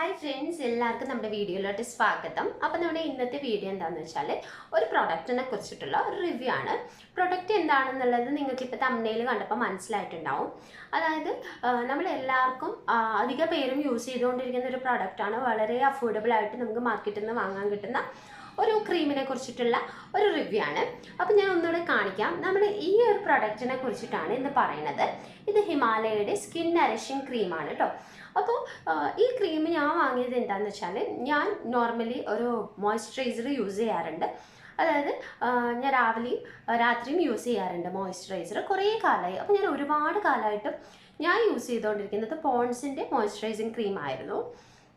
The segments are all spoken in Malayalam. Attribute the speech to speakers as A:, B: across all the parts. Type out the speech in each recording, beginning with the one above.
A: ഹായ് ഫ്രണ്ട്സ് എല്ലാവർക്കും നമ്മുടെ വീഡിയോയിലോട്ട് സ്വാഗതം. അപ്പോൾ നമ്മുടെ ഇന്നത്തെ വീഡിയോ എന്താണെന്ന് വെച്ചാൽ ഒരു പ്രൊഡക്റ്റിനെ കുറിച്ചിട്ടുള്ള ഒരു റിവ്യൂ ആണ്. പ്രൊഡക്റ്റ് എന്താണെന്നുള്ളത് നിങ്ങൾക്ക് ഇപ്പോൾ തമ്മനയിൽ കണ്ടപ്പോൾ മനസ്സിലായിട്ടുണ്ടാവും. അതായത് നമ്മൾ എല്ലാവർക്കും അധിക പേരും യൂസ് ചെയ്തുകൊണ്ടിരിക്കുന്ന ഒരു പ്രൊഡക്റ്റാണ് വളരെ അഫോർഡബിൾ ആയിട്ട് നമുക്ക് മാർക്കറ്റിൽ നിന്ന് വാങ്ങാൻ കിട്ടുന്ന ഒരു ക്രീമിനെ കുറിച്ചിട്ടുള്ള ഒരു റിവ്യൂ ആണ്. അപ്പോൾ ഞാൻ ഒന്നുകൂടെ കാണിക്കാം. നമ്മൾ ഈ ഒരു പ്രൊഡക്റ്റിനെ കുറിച്ചിട്ടാണ് ഇന്ന് പറയുന്നത്. ഇത് ഹിമാലയയുടെ സ്കിൻ നറിഷിങ് ക്രീമാണ് കേട്ടോ അപ്പോൾ ഈ ക്രീം ഞാൻ വാങ്ങിയത് എന്താണെന്ന് വെച്ചാൽ ഞാൻ നോർമലി ഒരു മോയ്സ്ചറൈസർ യൂസ് ചെയ്യാറുണ്ട്. അതായത് ഞാൻ രാവിലെയും രാത്രിയും യൂസ് ചെയ്യാറുണ്ട് മോയ്സ്ചറൈസർ കുറേ കാലമായി. അപ്പോൾ ഞാൻ ഒരുപാട് കാലമായിട്ടും ഞാൻ യൂസ് ചെയ്തുകൊണ്ടിരിക്കുന്നത് പോൺസിന്റെ മോയ്സ്ചറൈസിങ് ക്രീം ആയിരുന്നു.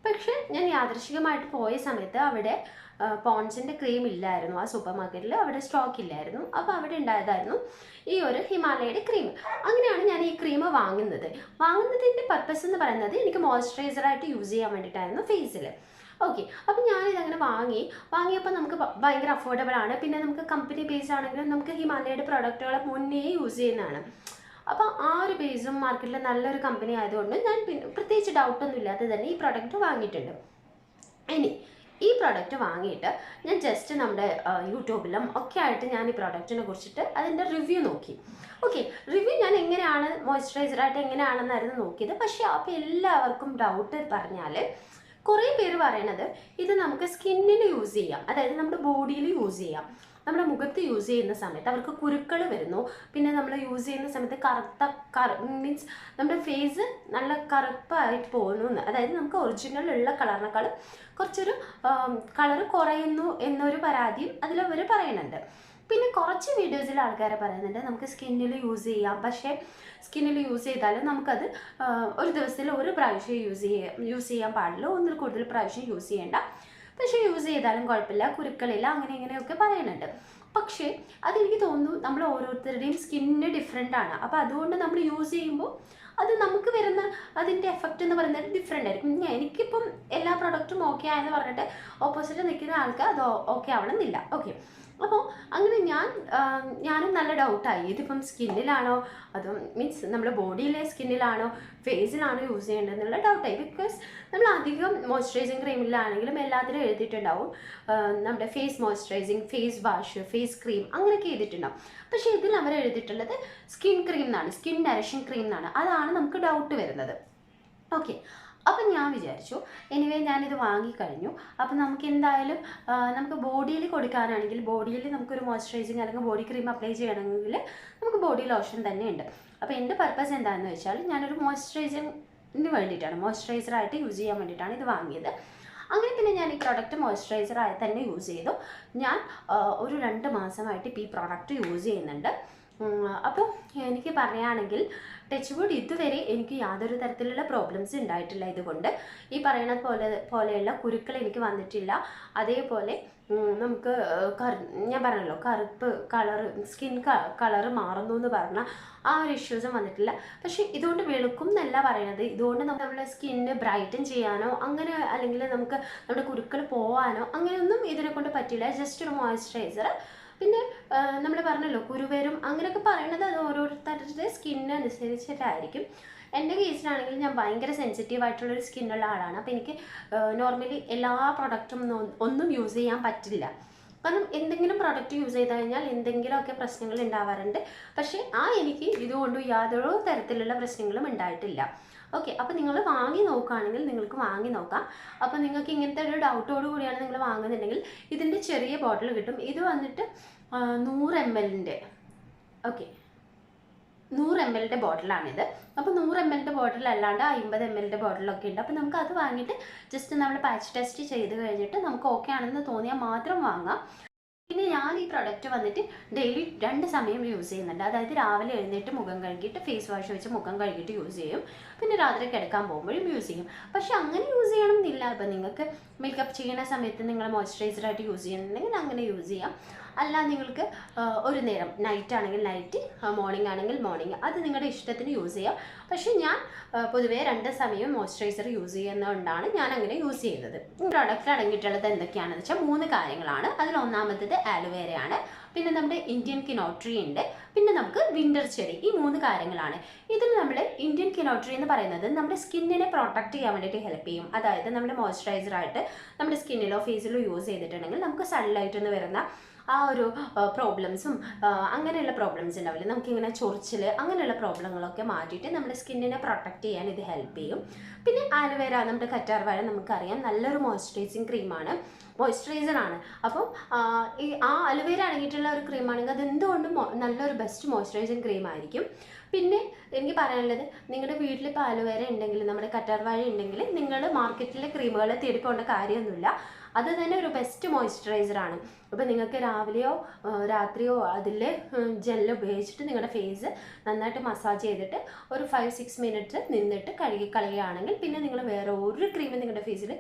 A: പക്ഷേ ഞാൻ യാദൃശികമായിട്ട് പോയ സമയത്ത് അവിടെ പോൺസിന്റെ ക്രീം ഇല്ലായിരുന്നു ആ സൂപ്പർ മാർക്കറ്റിൽ അവിടെ സ്റ്റോക്ക് ഇല്ലായിരുന്നു. അപ്പോൾ അവിടെ ഉണ്ടായതായിരുന്നു ഈ ഒരു ഹിമാലയയുടെ ക്രീം അങ്ങനെയാണ് ഞാൻ ഈ ക്രീം വാങ്ങുന്നത്. വാങ്ങുന്നതിന്റെ പർപ്പസ് എന്ന് പറയുന്നത് എനിക്ക് മോയ്സ്ചറൈസറായിട്ട് യൂസ് ചെയ്യാൻ വേണ്ടിയിട്ടായിരുന്നു ഫേസിൽ ഓക്കെ അപ്പം ഞാനിതങ്ങനെ വാങ്ങി. വാങ്ങിയപ്പോൾ നമുക്ക് ഭയങ്കര അഫോർഡബിൾ ആണ്. പിന്നെ നമുക്ക് കമ്പനി ബേസ് ആണെങ്കിലും നമുക്ക് ഹിമാലയയുടെ പ്രോഡക്റ്റുകൾ മുന്നേ യൂസ് ചെയ്യുന്നതാണ്. അപ്പോൾ ആ ഒരു ബേസും മാർക്കറ്റിലെ നല്ലൊരു കമ്പനി ആയതുകൊണ്ട് ഞാൻ പിന്നെ പ്രത്യേകിച്ച് ഡൗട്ടൊന്നും ഇല്ലാതെ തന്നെ ഈ പ്രോഡക്റ്റ് വാങ്ങിയിട്ടുണ്ട്. ഇനി ഈ പ്രോഡക്റ്റ് വാങ്ങിയിട്ട് ഞാൻ ജസ്റ്റ് നമ്മുടെ യൂട്യൂബിലും ഒക്കെ ആയിട്ട് ഞാൻ ഈ പ്രോഡക്റ്റിനെ കുറിച്ചിട്ട് അതിന്റെ റിവ്യൂ നോക്കി. ഓക്കെ റിവ്യൂ ഞാൻ എങ്ങനെയാണ് മോയ്സ്ചറൈസറായിട്ട് എങ്ങനെയാണെന്നായിരുന്നു നോക്കിയത്. പക്ഷേ അപ്പോൾ എല്ലാവർക്കും ഡൗട്ട് പറഞ്ഞാൽ കുറേ പേര് പറയണത് ഇത് നമുക്ക് സ്കിന്നിൽ യൂസ് ചെയ്യാം. അതായത് നമ്മുടെ ബോഡിയിൽ യൂസ് ചെയ്യാം. നമ്മുടെ മുഖത്ത് യൂസ് ചെയ്യുന്ന സമയത്ത് അവർക്ക് കുരുക്കൾ വരുന്നു. പിന്നെ നമ്മൾ യൂസ് ചെയ്യുന്ന സമയത്ത് കറുത്ത കറ മീൻസ് നമ്മുടെ ഫേസ് നല്ല കറുപ്പായിട്ട് പോകുന്നു അതായത് നമുക്ക് ഒറിജിനൽ ഉള്ള കളറിനേക്കാൾ കുറച്ചൊരു കളർ കുറയുന്നു എന്നൊരു പരാതിയും അതിലവർ പറയുന്നുണ്ട് പിന്നെ കുറച്ച് വീഡിയോസിൽ ആൾക്കാരെ പറയുന്നുണ്ട്. നമുക്ക് സ്കിന്നിൽ യൂസ് ചെയ്യാം. പക്ഷേ സ്കിന്നിൽ യൂസ് ചെയ്താൽ നമുക്കത് ഒരു ദിവസത്തിൽ ഒരു പ്രാവശ്യം യൂസ് ചെയ്യാം യൂസ് ചെയ്യാൻ പാടില്ല. ഒന്നിൽ കൂടുതൽ പ്രാവശ്യം യൂസ് ചെയ്യേണ്ട. പക്ഷേ യൂസ് ചെയ്താലും കുഴപ്പമില്ല. കുരുക്കളില്ല. അങ്ങനെ ഇങ്ങനെയൊക്കെ പറയുന്നുണ്ട്. പക്ഷേ അതെനിക്ക് തോന്നുന്നു നമ്മൾ ഓരോരുത്തരുടെയും സ്കിന്ന് ഡിഫറെന്റ് ആണ്. അപ്പോൾ അതുകൊണ്ട് നമ്മൾ യൂസ് ചെയ്യുമ്പോൾ അത് നമുക്ക് വരുന്ന അതിന്റെ എഫക്റ്റ് എന്ന് പറയുന്നത് ഡിഫറെന്റ് ആയിരിക്കും. എനിക്കിപ്പം എല്ലാ പ്രൊഡക്റ്റും ഓക്കെ ആയെന്ന് പറഞ്ഞിട്ട് ഓപ്പോസിറ്റ് നിൽക്കുന്ന ആൾക്ക് അത് ഓക്കെ ആവണമെന്നില്ല. ഓക്കെ അപ്പോൾ അങ്ങനെ ഞാൻ ഞാനും നല്ല ഡൗട്ടായി ഇതിപ്പം സ്കിന്നിലാണോ? അതോ മീൻസ് നമ്മുടെ ബോഡിയിലെ സ്കിന്നിലാണോ? ഫേസിലാണോ യൂസ് ചെയ്യേണ്ടതെന്നുള്ള ഡൗട്ടായി ബിക്കോസ് നമ്മൾ അധികം മോയ്സ്ചറൈസിങ് ക്രീമിലാണെങ്കിലും എല്ലാത്തിലും എഴുതിയിട്ടുണ്ടാവും. നമ്മുടെ face moisturising face wash face cream അങ്ങനെയൊക്കെ എഴുതിയിട്ടുണ്ടാവും പക്ഷേ ഇതിൽ അവർ എഴുതിയിട്ടുള്ളത് സ്കിൻ ക്രീം എന്നാണ്. സ്കിൻ ഡയറക്ഷൻ ക്രീം എന്നാണ്. അതാണ് നമുക്ക് ഡൗട്ട് വരുന്നത്. ഓക്കെ അപ്പം ഞാൻ വിചാരിച്ചു. എനിവേ ഞാനിത് വാങ്ങിക്കഴിഞ്ഞു. അപ്പം നമുക്ക് എന്തായാലും നമുക്ക് ബോഡിയിൽ കൊടുക്കാനാണെങ്കിൽ ബോഡിയിൽ നമുക്കൊരു മോയ്സ്ചറൈസിങ് അല്ലെങ്കിൽ ബോഡി ക്രീം അപ്ലൈ ചെയ്യണമെങ്കിൽ നമുക്ക് ബോഡി ലോഷൻ തന്നെ ഉണ്ട് അപ്പോൾ എന്റെ പർപ്പസ് എന്താണെന്ന് വെച്ചാൽ ഞാനൊരു മോയ്സ്ചറൈസിങ്ങിന് വേണ്ടിയിട്ടാണ് മോയ്സ്ചറൈസറായിട്ട് യൂസ് ചെയ്യാൻ വേണ്ടിയിട്ടാണ് ഇത് വാങ്ങിയത്. അങ്ങനെ പിന്നെ ഞാൻ ഈ പ്രോഡക്റ്റ് മോയ്സ്ചറൈസറായി തന്നെ യൂസ് ചെയ്തു. ഞാൻ ഒരു രണ്ട് മാസമായിട്ട് ഇപ്പോൾ ഈ പ്രോഡക്റ്റ് യൂസ് ചെയ്യുന്നുണ്ട്. അപ്പോൾ എനിക്ക് പറയുകയാണെങ്കിൽ ടച്ച് വുഡ് ഇതുവരെ എനിക്ക് യാതൊരു തരത്തിലുള്ള പ്രോബ്ലംസ് ഉണ്ടായിട്ടില്ല ഇതുകൊണ്ട്. ഈ പറയുന്ന പോലെ പോലെയുള്ള കുരുക്കൾ എനിക്ക് വന്നിട്ടില്ല. അതേപോലെ നമുക്ക് കറു ഞാൻ പറഞ്ഞല്ലോ കറുപ്പ് കളറ് സ്കിൻ കളറ് മാറുന്നു എന്ന് പറഞ്ഞ ആ ഒരു ഇഷ്യൂസും വന്നിട്ടില്ല. പക്ഷേ ഇതുകൊണ്ട് വെളുക്കും എന്നല്ല പറയണത്. ഇതുകൊണ്ട് നമ്മുടെ സ്കിന്ന് ബ്രൈറ്റൻ ചെയ്യാനോ അങ്ങനെ അല്ലെങ്കിൽ നമുക്ക് നമ്മുടെ കുരുക്കൾ പോവാനോ അങ്ങനെയൊന്നും ഇതിനെ കൊണ്ട് പറ്റില്ല. ജസ്റ്റ് ഒരു മോയ്സ്ചറൈസർ പിന്നെ നമ്മൾ പറഞ്ഞല്ലോ കുരുവരും അങ്ങനെയൊക്കെ പറയണത് അത് ഓരോരുത്തരുടെ സ്കിന്നനുസരിച്ചിട്ടായിരിക്കും എന്റെ കേസിലാണെങ്കിൽ ഞാൻ ഭയങ്കര സെൻസിറ്റീവ് ആയിട്ടുള്ളൊരു സ്കിന്നുള്ള ആളാണ്. അപ്പോൾ എനിക്ക് നോർമലി എല്ലാ പ്രൊഡക്റ്റും ഒന്നും യൂസ് ചെയ്യാൻ പറ്റില്ല. കാരണം എന്തെങ്കിലും പ്രൊഡക്റ്റ് യൂസ് ചെയ്ത് കഴിഞ്ഞാൽ എന്തെങ്കിലുമൊക്കെ പ്രശ്നങ്ങൾ ഉണ്ടാവാറുണ്ട്. പക്ഷേ ആ എനിക്ക് ഇതുകൊണ്ട് യാതൊരു തരത്തിലുള്ള പ്രശ്നങ്ങളും ഉണ്ടായിട്ടില്ല. ഓക്കെ അപ്പോൾ നിങ്ങൾ വാങ്ങി നോക്കുകയാണെങ്കിൽ നിങ്ങൾക്ക് വാങ്ങി നോക്കാം. അപ്പോൾ നിങ്ങൾക്ക് ഇങ്ങനത്തെ ഒരു ഡൗട്ടോട് കൂടിയാണ് നിങ്ങൾ വാങ്ങുന്നുണ്ടെങ്കിൽ ഇതിന്റെ ചെറിയ ബോട്ടിൽ കിട്ടും. ഇത് വന്നിട്ട് നൂറ് എം എല്ലിന്റെ ഓക്കെ നൂറ് എം എല്ലിന്റെ ബോട്ടിലാണിത് അപ്പോൾ നൂറ് എം എല്ലിന്റെ ബോട്ടിൽ അല്ലാണ്ട് അമ്പത് എം എല്ലിന്റെ ബോട്ടിലൊക്കെ ഉണ്ട്. അപ്പോൾ നമുക്ക് അത് വാങ്ങിയിട്ട് ജസ്റ്റ് നമ്മൾ പാച്ച് ടെസ്റ്റ് ചെയ്ത് കഴിഞ്ഞിട്ട് നമുക്ക് ഓക്കെ ആണെന്ന് തോന്നിയാൽ മാത്രം വാങ്ങാം. പിന്നെ ഞാൻ ഈ പ്രൊഡക്റ്റ് വന്നിട്ട് ഡെയിലി രണ്ട് സമയം യൂസ് ചെയ്യുന്നുണ്ട്. അതായത് രാവിലെ എഴുന്നേറ്റ് മുഖം കഴുകിയിട്ട് ഫേസ് വാഷ് വെച്ച് മുഖം കഴുകിയിട്ട് യൂസ് ചെയ്യും. പിന്നെ രാത്രി കിടക്കാൻ പോകുമ്പോഴും യൂസ് ചെയ്യും. പക്ഷെ അങ്ങനെ യൂസ് ചെയ്യണം എന്നില്ല. അപ്പം നിങ്ങൾക്ക് മേക്കപ്പ് ചെയ്യുന്ന സമയത്ത് നിങ്ങൾ മോയ്സ്ചറൈസറായിട്ട് യൂസ് ചെയ്യുന്നുണ്ടെങ്കിൽ അങ്ങനെ യൂസ് ചെയ്യാം. അല്ല നിങ്ങൾക്ക് ഒരു നേരം നൈറ്റ് ആണെങ്കിൽ നൈറ്റ് മോർണിംഗ് ആണെങ്കിൽ മോർണിംഗ് അത് നിങ്ങളുടെ ഇഷ്ടത്തിന് യൂസ് ചെയ്യാം. പക്ഷേ ഞാൻ പൊതുവേ രണ്ട് സമയവും മോയ്സ്ചറൈസർ യൂസ് ചെയ്യുന്നതുകൊണ്ടാണ് ഞാൻ അങ്ങനെ യൂസ് ചെയ്യുന്നത്. പ്രോഡക്റ്റിൽ അടങ്ങിയിട്ടുള്ളത് എന്തൊക്കെയാണെന്ന് വെച്ചാൽ മൂന്ന് കാര്യങ്ങളാണ്. അതിൽ ഒന്നാമത്തേത് ആലുവേരയാണ് പിന്നെ നമ്മുടെ ഇന്ത്യൻ കിനോട്രി ഉണ്ട്. പിന്നെ നമുക്ക് വിന്റർ ചെറി ഈ മൂന്ന് കാര്യങ്ങളാണ്. ഇതിൽ നമ്മൾ ഇന്ത്യൻ കിനോട്രി എന്ന് പറയുന്നത് നമ്മുടെ സ്കിന്നിനെ പ്രൊട്ടക്ട് ചെയ്യാൻ വേണ്ടിയിട്ട് ഹെൽപ്പ് ചെയ്യും. അതായത് നമ്മുടെ മോയ്സ്ചറൈസർ ആയിട്ട് നമ്മുടെ സ്കിന്നിലോ ഫേസിലോ യൂസ് ചെയ്തിട്ടുണ്ടെങ്കിൽ നമുക്ക് സൺലൈറ്റ് എന്ന് വരുന്ന ആ ഒരു പ്രോബ്ലംസും അങ്ങനെയുള്ള പ്രോബ്ലംസ് ഉണ്ടാവില്ല? നമുക്കിങ്ങനെ ചൊറിച്ചിൽ അങ്ങനെയുള്ള പ്രോബ്ലങ്ങളൊക്കെ മാറ്റിയിട്ട് നമ്മുടെ സ്കിന്നിനെ പ്രൊട്ടക്റ്റ് ചെയ്യാൻ ഇത് ഹെൽപ്പ് ചെയ്യും. പിന്നെ ആലുവേര നമ്മുടെ കറ്റാർവാഴ നമുക്കറിയാം. നല്ലൊരു മോയ്സ്ചറൈസിങ് ക്രീമാണ് മോയ്സ്ചറൈസർ ആണ്. അപ്പം ഈ ആ അലുവേര അടങ്ങിയിട്ടുള്ള ഒരു ക്രീമാണെങ്കിൽ അതെന്തുകൊണ്ടും നല്ലൊരു ബെസ്റ്റ് മോയ്സ്ചറൈസിങ് ക്രീം ആയിരിക്കും? പിന്നെ എനിക്ക് പറയാനുള്ളത് നിങ്ങളുടെ വീട്ടിൽ അലുവേര ഉണ്ടെങ്കിൽ നമ്മുടെ കറ്റാർ വാഴ ഉണ്ടെങ്കിൽ നിങ്ങൾ മാർക്കറ്റിലെ ക്രീമുകളെ തേടി പോകേണ്ട കാര്യമൊന്നുമില്ല. അത് തന്നെ ഒരു ബെസ്റ്റ് മോയ്സ്ചറൈസർ ആണ്. അപ്പോൾ നിങ്ങൾക്ക് രാവിലെയോ രാത്രിയോ അതിൽ ജെല്ല് ഉപയോഗിച്ചിട്ട് നിങ്ങളുടെ ഫേസ് നന്നായിട്ട് മസാജ് ചെയ്തിട്ട് ഒരു ഫൈവ് സിക്സ് മിനിറ്റ് നിന്നിട്ട് കഴുകി കളയുകയാണെങ്കിൽ പിന്നെ നിങ്ങൾ വേറെ ഒരു ക്രീമും നിങ്ങളുടെ ഫേസിൽ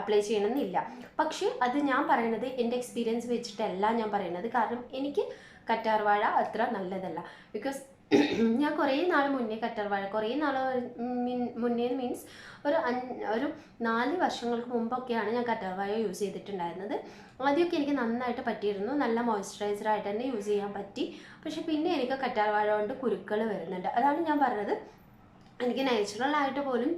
A: അപ്ലൈ ചെയ്യണമെന്നില്ല. പക്ഷേ അത് ഞാൻ പറയുന്നത് എന്റെ എക്സ്പീരിയൻസ് വെച്ചിട്ടല്ല ഞാൻ പറയുന്നത്. കാരണം എനിക്ക് കറ്റാർവാഴ അത്ര നല്ലതല്ല. ബിക്കോസ് ഞാൻ കുറേ നാൾ മുന്നേ കറ്റാർവാഴ കുറേ നാൾ മുന്നേ മീൻസ് ഒരു ഒരു നാല് വർഷങ്ങൾക്ക് മുമ്പൊക്കെയാണ് ഞാൻ കറ്റാർവാഴ യൂസ് ചെയ്തിട്ടുണ്ടായിരുന്നത്. ആദ്യമൊക്കെ എനിക്ക് നന്നായിട്ട് പറ്റിയിരുന്നു. നല്ല മോയ്സ്ചറൈസർ ആയിട്ട് തന്നെ യൂസ് ചെയ്യാൻ പറ്റി. പക്ഷെ പിന്നെ എനിക്ക് കറ്റാർവാഴ കൊണ്ട് കുരുക്കൾ വരുന്നുണ്ട്. അതാണ് ഞാൻ പറഞ്ഞത്. എനിക്ക് നാച്ചുറൽ ആയിട്ട് പോലും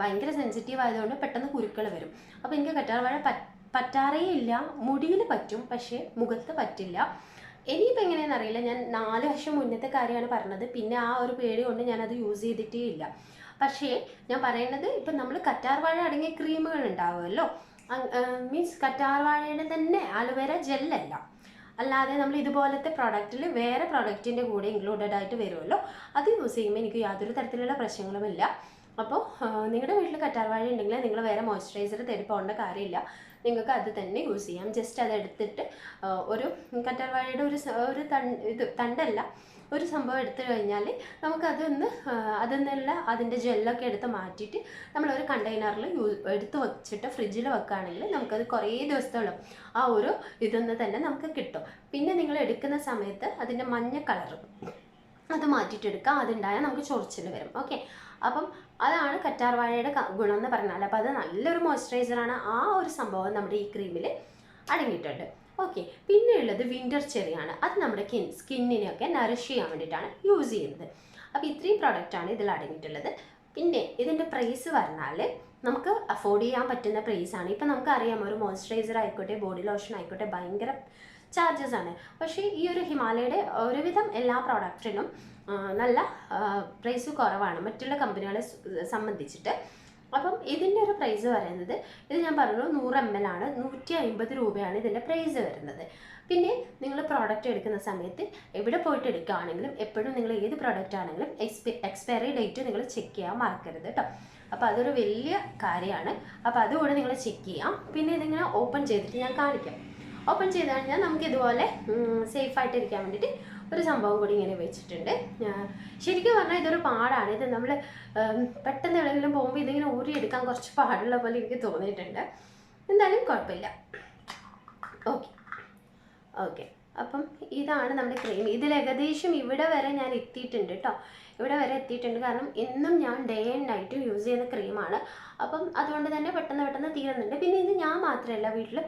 A: ഭയങ്കര സെൻസിറ്റീവ് ആയതുകൊണ്ട് പെട്ടെന്ന് കുരുക്കൾ വരും. അപ്പോൾ എനിക്ക് കറ്റാർവാഴ പറ്റ് പറ്റാറേ ഇല്ല. മുടിയിൽ പറ്റും പക്ഷേ മുഖത്ത് പറ്റില്ല. ഇനിയിപ്പോൾ എങ്ങനെയാണെന്ന് അറിയില്ല. ഞാൻ നാല് വർഷം മുന്നത്തെ കാര്യമാണ് പറഞ്ഞത്. പിന്നെ ആ ഒരു പേടി കൊണ്ട് ഞാനത് യൂസ് ചെയ്തിട്ടേ ഇല്ല പക്ഷേ ഞാൻ പറയുന്നത് ഇപ്പം നമ്മൾ കറ്റാർവാഴ അടങ്ങിയ ക്രീമുകൾ ഉണ്ടാവുമല്ലോ. മീൻസ് കറ്റാർവാഴയുടെ തന്നെ അലോവേര ജെല്ലല്ല അല്ലാതെ നമ്മൾ ഇതുപോലത്തെ പ്രോഡക്റ്റിൽ വേറെ പ്രോഡക്റ്റിന്റെ കൂടെ ഇൻക്ലൂഡഡ് ആയിട്ട് വരുമല്ലോ. അത് യൂസ് ചെയ്യുമ്പോൾ എനിക്ക് യാതൊരു തരത്തിലുള്ള പ്രശ്നങ്ങളുമില്ല. അപ്പോൾ നിങ്ങളുടെ വീട്ടിൽ കറ്റാർവാഴ ഉണ്ടെങ്കിൽ നിങ്ങൾ വേറെ മോയ്സ്ചറൈസർ തേടി പോകേണ്ട കാര്യമില്ല. നിങ്ങൾക്ക് അത് തന്നെ യൂസ് ചെയ്യാം. ജസ്റ്റ് അത് എടുത്തിട്ട് ആ, ഒരു കറ്റാർവാഴയുടെ ഒരു ഒരു തണ്ട് ഇത് തണ്ടല്ല ഒരു സംഭവം എടുത്തു കഴിഞ്ഞാൽ നമുക്കതൊന്ന് അതിൽ നിന്നുള്ള അതിന്റെ ജെല്ലൊക്കെ എടുത്ത് മാറ്റിയിട്ട് നമ്മളൊരു കണ്ടെയ്നറിൽ യൂ എടുത്ത് വെച്ചിട്ട് ഫ്രിഡ്ജിൽ വെക്കുകയാണെങ്കിൽ നമുക്കത് കുറേ ദിവസത്തോളം ആ ഒരു ഇതൊന്ന് തന്നെ നമുക്ക് കിട്ടും. പിന്നെ നിങ്ങൾ എടുക്കുന്ന സമയത്ത് അതിന്റെ മഞ്ഞ കളറ് അത് മാറ്റിയിട്ടെടുക്കുക അതുണ്ടായാൽ നമുക്ക് ചൊറിച്ചിൽ വരും. ഓക്കെ അപ്പം അതാണ് കറ്റാർവാഴയുടെ ഗുണം എന്ന് പറഞ്ഞാൽ അപ്പോൾ അത് നല്ലൊരു മോയ്സ്ചറൈസറാണ് ആ ഒരു സംഭവം നമ്മുടെ ഈ ക്രീമിൽ അടങ്ങിയിട്ടുണ്ട്. ഓക്കെ പിന്നെയുള്ളത് വിന്റർ ചെറിയാണ്. അത് നമ്മുടെ കിൻ സ്കിന്നിനെയൊക്കെ നറിഷ് ചെയ്യാൻ വേണ്ടിയിട്ടാണ് യൂസ് ചെയ്യുന്നത്. അപ്പോൾ ഇത്രയും പ്രോഡക്റ്റാണ് ഇതിൽ അടങ്ങിയിട്ടുള്ളത്. പിന്നെ ഇതിന്റെ പ്രൈസ് പറഞ്ഞാൽ നമുക്ക് അഫോർഡ് ചെയ്യാൻ പറ്റുന്ന പ്രൈസാണ് ഇപ്പം നമുക്കറിയാം ഒരു മോയ്സ്ചറൈസർ ആയിക്കോട്ടെ ബോഡി ലോഷൻ ആയിക്കോട്ടെ ഭയങ്കര ചാർജസ് ആണ്. പക്ഷേ ഈ ഒരു ഹിമാലയയുടെ ഒരുവിധം എല്ലാ പ്രോഡക്റ്റിനും നല്ല പ്രൈസ് കുറവാണ് മറ്റുള്ള കമ്പനികളെ സംബന്ധിച്ചിട്ട്. അപ്പം ഇതിന്റെ ഒരു പ്രൈസ് പറയുന്നത് ഇത് ഞാൻ പറഞ്ഞു നൂറ് എം എൽ ആണ് നൂറ്റി അമ്പത് രൂപയാണ് ഇതിന്റെ പ്രൈസ് വരുന്നത്. പിന്നെ നിങ്ങൾ പ്രോഡക്റ്റ് എടുക്കുന്ന സമയത്ത് എവിടെ പോയിട്ട് എടുക്കുകയാണെങ്കിലും എപ്പോഴും നിങ്ങൾ ഏത് പ്രോഡക്റ്റ് ആണെങ്കിലും എക്സ്പെ എക്സ്പയറി ഡേറ്റ് നിങ്ങൾ ചെക്ക് ചെയ്യാൻ മറക്കരുത് കേട്ടോ അപ്പോൾ അതൊരു വലിയ കാര്യമാണ്. അപ്പോൾ അതുകൂടെ നിങ്ങൾ ചെക്ക് ചെയ്യാം. പിന്നെ ഇതിങ്ങനെ ഓപ്പൺ ചെയ്തിട്ട് ഞാൻ കാണിക്കാം. ഓപ്പൺ ചെയ്ത് കഴിഞ്ഞാൽ നമുക്ക് ഇതുപോലെ സേഫ് ആയിട്ട് ഇരിക്കാൻ വേണ്ടിയിട്ട് ഒരു സംഭവം കൂടി ഇങ്ങനെ വെച്ചിട്ടുണ്ട്. ശരിക്കും പറഞ്ഞാൽ ഇതൊരു പാടാണ്. ഇത് നമ്മൾ പെട്ടെന്ന് എവിടെയെങ്കിലും പോകുമ്പോൾ ഇതിങ്ങനെ ഊരിയെടുക്കാൻ കുറച്ച് പാടുള്ള പോലെ എനിക്ക് തോന്നിയിട്ടുണ്ട്. എന്തായാലും കുഴപ്പമില്ല. ഓക്കെ. ഓക്കെ. അപ്പം ഇതാണ് നമ്മുടെ ക്രീം ഇതിൽ ഏകദേശം ഇവിടെ വരെ ഞാൻ എത്തിയിട്ടുണ്ട് കേട്ടോ. ഇവിടെ വരെ എത്തിയിട്ടുണ്ട്. കാരണം എന്നും ഞാൻ ഡേ ആൻഡ് നൈറ്റ് യൂസ് ചെയ്യുന്ന ക്രീമാണ്. അപ്പം അതുകൊണ്ട് തന്നെ പെട്ടെന്ന് പെട്ടെന്ന് തീരുന്നുണ്ട്. പിന്നെ ഇത് ഞാൻ മാത്രമല്ല വീട്ടിൽ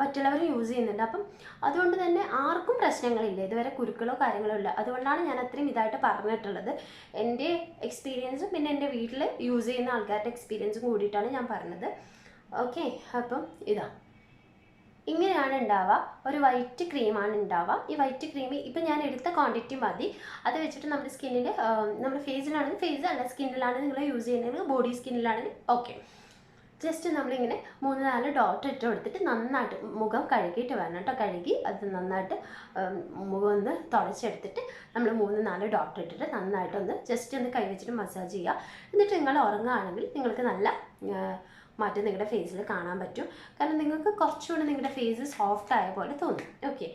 A: മറ്റുള്ളവർ യൂസ് ചെയ്യുന്നുണ്ട്. അപ്പം അതുകൊണ്ട് തന്നെ ആർക്കും പ്രശ്നങ്ങളില്ല. ഇതുവരെ കുരുക്കളോ കാര്യങ്ങളോ ഇല്ല. അതുകൊണ്ടാണ് ഞാൻ അത്രയും ഇതായിട്ട് പറഞ്ഞിട്ടുള്ളത്. എന്റെ എക്സ്പീരിയൻസും പിന്നെ എന്റെ വീട്ടിൽ യൂസ് ചെയ്യുന്ന ആൾക്കാരുടെ എക്സ്പീരിയൻസും കൂടിയിട്ടാണ് ഞാൻ പറഞ്ഞത്. ഓക്കെ അപ്പം ഇതാ. ഇങ്ങനെയാണ് ഉണ്ടാവുക ഒരു വൈറ്റ് ക്രീമാണ് ഉണ്ടാവുക ഈ വൈറ്റ് ക്രീം ഇപ്പം ഞാൻ എടുത്ത ക്വാണ്ടിറ്റി മതി. അത് വെച്ചിട്ട് നമ്മുടെ സ്കിന്നിൽ നമ്മുടെ ഫേസിലാണെങ്കിൽ ഫേസ് അല്ല സ്കിന്നിലാണെങ്കിൽ നിങ്ങൾ യൂസ് ചെയ്യുന്നതെങ്കിൽ ബോഡി സ്കിന്നിലാണെങ്കിൽ ഓക്കെ ജസ്റ്റ് നമ്മളിങ്ങനെ മൂന്ന് നാല് ഡോട്ട് ഇട്ട് കൊടുത്തിട്ട് നന്നായിട്ട് മുഖം കഴുകിയിട്ട് വേണം കേട്ടോ. കഴുകി അത് നന്നായിട്ട് മുഖം ഒന്ന് തുടച്ചെടുത്തിട്ട് നമ്മൾ മൂന്ന് നാല് ഡോട്ട് ഇട്ടിട്ട് നന്നായിട്ടൊന്ന് ജസ്റ്റ് ഒന്ന് കൈ വെച്ചിട്ട് മസാജ് ചെയ്യുക. എന്നിട്ട് നിങ്ങൾ ഉറങ്ങുകയാണെങ്കിൽ നിങ്ങൾക്ക് നല്ല മാറ്റം നിങ്ങളുടെ ഫേസിൽ കാണാൻ പറ്റും. കാരണം നിങ്ങൾക്ക് കുറച്ചുകൂടി നിങ്ങളുടെ ഫേസ് സോഫ്റ്റ് ആയ പോലെ തോന്നും. ഓക്കെ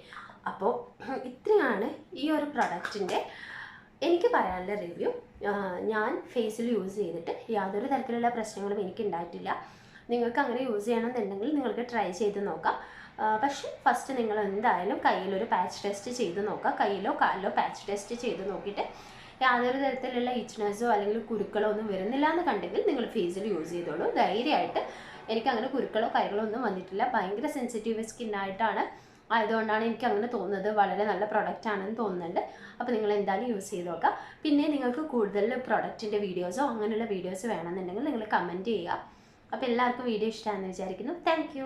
A: അപ്പോൾ ഇത്രയാണ് ഈ ഒരു പ്രൊഡക്റ്റിന്റെ എനിക്ക് പറയാനുള്ള റിവ്യൂ ഞാൻ ഫേസിൽ യൂസ് ചെയ്തിട്ട് യാതൊരു തരത്തിലുള്ള പ്രശ്നങ്ങളും എനിക്ക് ഉണ്ടായിട്ടില്ല നിങ്ങൾക്ക് അങ്ങനെ യൂസ് ചെയ്യണമെന്നുണ്ടെങ്കിൽ നിങ്ങൾക്ക് ട്രൈ ചെയ്ത് നോക്കാം. പക്ഷേ ഫസ്റ്റ് നിങ്ങൾ എന്തായാലും കയ്യിലൊരു പാച്ച് ടെസ്റ്റ് ചെയ്ത് നോക്കുക. കയ്യിലോ കാലിലോ പാച്ച് ടെസ്റ്റ് ചെയ്ത് നോക്കിയിട്ട് യാതൊരു തരത്തിലുള്ള ഇച്ച്നസോ അല്ലെങ്കിൽ കുരുക്കളോ ഒന്നും വരുന്നില്ല എന്ന് കണ്ടെങ്കിൽ നിങ്ങൾ ഫേസിൽ യൂസ് ചെയ്തോളൂ. ധൈര്യമായിട്ട് എനിക്ക് അങ്ങനെ കുരുക്കളോ കൈകളോ ഒന്നും വന്നിട്ടില്ല. ഭയങ്കര സെൻസിറ്റീവ് സ്കിന്നായിട്ടാണ് ആയതുകൊണ്ടാണ് എനിക്ക് അങ്ങനെ തോന്നുന്നത്. വളരെ നല്ല പ്രൊഡക്റ്റ് ആണെന്ന് തോന്നുന്നുണ്ട്. അപ്പോൾ നിങ്ങൾ എന്തായാലും യൂസ് ചെയ്ത് നോക്കുക. പിന്നെ നിങ്ങൾക്ക് കൂടുതൽ പ്രൊഡക്റ്റിന്റെ വീഡിയോസോ അങ്ങനെയുള്ള വീഡിയോസ് വേണമെന്നുണ്ടെങ്കിൽ നിങ്ങൾ കമന്റ് ചെയ്യുക. അപ്പോൾ എല്ലാവർക്കും വീഡിയോ ഇഷ്ടമാണെന്ന് വിചാരിക്കുന്നു. താങ്ക്